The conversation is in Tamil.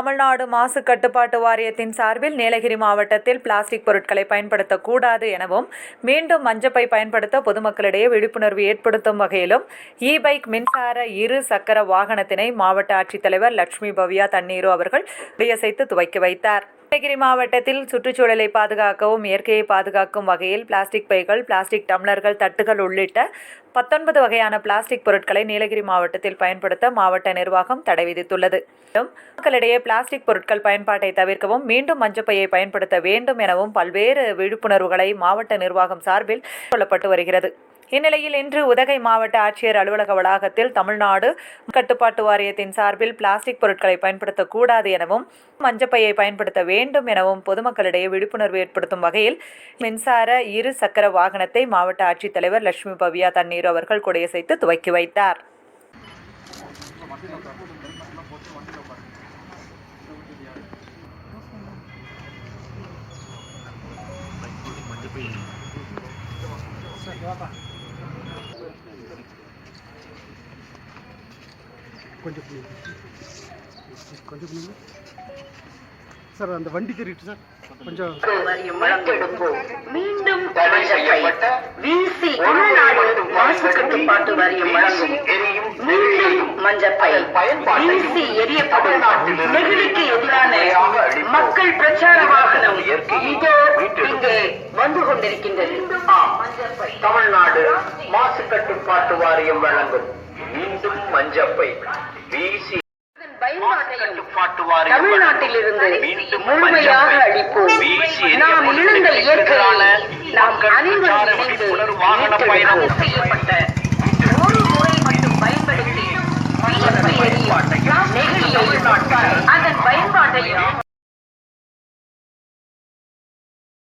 தமிழ்நாடு மாசு கட்டுப்பாட்டு வாரியத்தின் சார்பில் நீலகிரி மாவட்டத்தில் பிளாஸ்டிக் பொருட்களை பயன்படுத்தக்கூடாது எனவும் மீண்டும் மஞ்சப்பை பயன்படுத்த பொதுமக்களிடையே விழிப்புணர்வு ஏற்படுத்தும் வகையிலும் இ பைக் மின்சார இரு சக்கர வாகனத்தினை மாவட்ட ஆட்சித்தலைவர் லட்சுமி பவ்யா தண்ணீரு அவர்கள் கொடியசைத்து துவக்கி வைத்தார். நீலகிரி மாவட்டத்தில் சுற்றுச்சூழலை பாதுகாக்கவும் இயற்கையை பாதுகாக்கும் வகையில் பிளாஸ்டிக் பைகள் பிளாஸ்டிக் டம்ளர்கள் தட்டுகள் உள்ளிட்ட பத்தொன்பது வகையான பிளாஸ்டிக் பொருட்களை நீலகிரி மாவட்டத்தில் பயன்படுத்த மாவட்ட நிர்வாகம் தடை விதித்துள்ளது. மக்களிடையே பிளாஸ்டிக் பொருட்கள் பயன்பாட்டை தவிர்க்கவும் மீண்டும் மஞ்சப்பையை பயன்படுத்த வேண்டும் எனவும் பல்வேறு விழிப்புணர்வுகளை மாவட்ட நிர்வாகம் சார்பில் கொள்ளப்பட்டு வருகிறது. இந்நிலையில் இன்று உதகை மாவட்ட ஆட்சியர் அலுவலக வளாகத்தில் தமிழ்நாடு கட்டுப்பாட்டு வாரியத்தின் சார்பில் பிளாஸ்டிக் பொருட்களை பயன்படுத்தக்கூடாது எனவும் மஞ்சப்பையை பயன்படுத்த வேண்டும் எனவும் பொதுமக்களிடையே விழிப்புணர்வு ஏற்படுத்தும் வகையில் மின்சார இரு சக்கர வாகனத்தை மாவட்ட ஆட்சித்தலைவர் லட்சுமி பவ்யா தண்ணீர் அவர்கள் கொடியசைத்து துவக்கி வைத்தார். கொஞ்சம் புரியுது கொஞ்சம் புரியுது சார் அந்த வண்டி தெரியுது சார். கொஞ்சம் மீண்டும் வீசி தமிழ்நாடு மாசு கட்டுப்பாட்டு வாரியம் வழங்கும் மீண்டும் மஞ்சப்பை. வீசி எரியப்படும் நெகிழிக்கு எதிரான மக்கள் பிரச்சார வாகனம் இதோ இங்கே வந்து கொண்டிருக்கின்றது. தமிழ்நாடு மாசு கட்டுப்பாட்டு வாரியம் வழங்கும். மீண்டும் மஞ்சப்பை. வீசி தமிழ்நாட்டிலிருந்து மீண்டும் முழுமையாக வீசி நாம் இழந்த இயற்கையை நாம் அனைவரும் இணைந்து